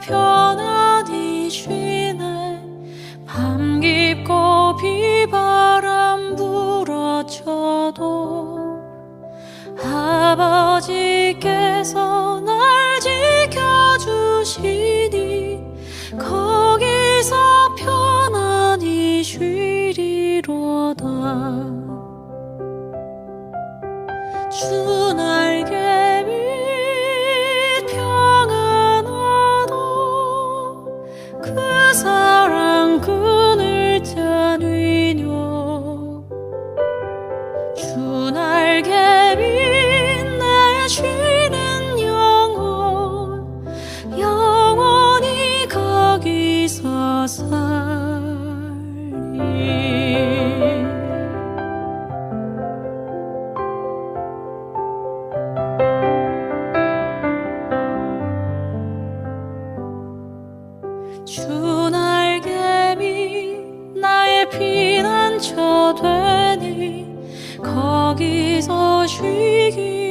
편안히 쉬네. 밤 깊고 비바람 불어쳐도 아버지께서 날 지켜주시니 거기서 편안히 쉬리로다. 주는 주 날개 및 나의 피난처 되니 거기서 쉬기